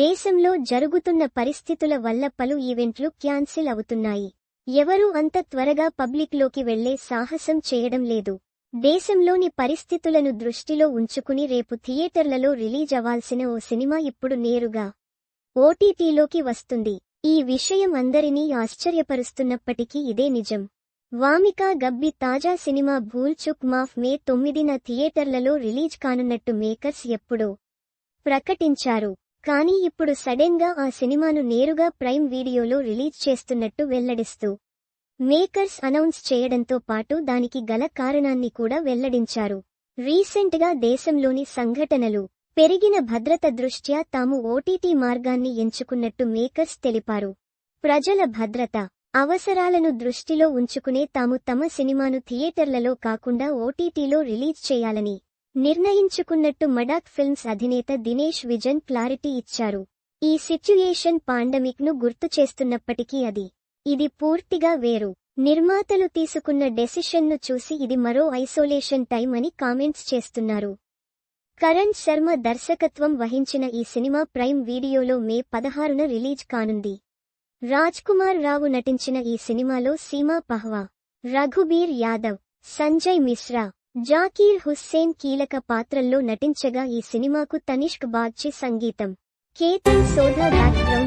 దేశంలో జరుగుతున్న పరిస్థితుల వల్ల పలు ఈవెంట్లు క్యాన్సిల్ అవుతున్నాయి. ఎవరూ అంత త్వరగా పబ్లిక్లోకి వెళ్ళే సాహసం చేయడం లేదు. దేశంలోని పరిస్థితులను దృష్టిలో ఉంచుకుని రేపు థియేటర్లలో రిలీజ్ అవ్వాల్సిన ఓ సినిమా ఇప్పుడు నేరుగా ఓటీటీలోకి వస్తుంది. ఈ విషయం అందరినీ ఆశ్చర్యపరుస్తున్నప్పటికీ ఇదే నిజం. వామికా గబ్బి తాజా సినిమా భూల్ చుక్ మాఫ్ మే తొమ్మిదిన థియేటర్లలో రిలీజ్ కానున్నట్టు మేకర్స్ ఎప్పుడో ప్రకటించారు. కానీ ఇప్పుడు సడెన్గా ఆ సినిమాను నేరుగా ప్రైమ్ వీడియోలో రిలీజ్ చేస్తున్నట్టు వెల్లడిస్తూ మేకర్స్ అనౌన్స్ చేయడంతో పాటు దానికి గల కారణాన్ని కూడా వెల్లడించారు. రీసెంట్గా దేశంలోని సంఘటనలు పెరిగిన భద్రత దృష్ట్యా తాము ఓటీటీ మార్గాన్ని ఎంచుకున్నట్టు మేకర్స్ తెలిపారు. ప్రజల భద్రత అవసరాలను దృష్టిలో ఉంచుకునే తాము తమ సినిమాను థియేటర్లలో కాకుండా ఓటీటీలో రిలీజ్ చేయాలని నిర్ణయించుకున్నట్టు మడాక్ ఫిల్మ్స్ అధినేత దినేష్ విజన్ క్లారిటీ ఇచ్చారు. ఈ సిచ్యుయేషన్ పాండమిక్ను గుర్తు చేస్తున్నప్పటికీ అది ఇది పూర్తిగా వేరు. నిర్మాతలు తీసుకున్న డెసిషన్ను చూసి ఇది మరో ఐసోలేషన్ టైం అని కామెంట్స్ చేస్తున్నారు. కరణ్ శర్మ దర్శకత్వం వహించిన ఈ సినిమా ప్రైమ్ వీడియోలో మే పదహారున రిలీజ్ కానుంది. రాజ్ కుమార్ రావు నటించిన ఈ సినిమాలో సీమా పహ్వా రఘుబీర్ యాదవ్ సంజయ్ మిశ్రా జాకీర్ హుస్సేన్ కీలక పాత్రల్లో నటించగా ఈ సినిమాకు తనిష్క్ బాగ్చి సంగీతం. కేతన్ సోధా బ్యాక్గ్రౌండ్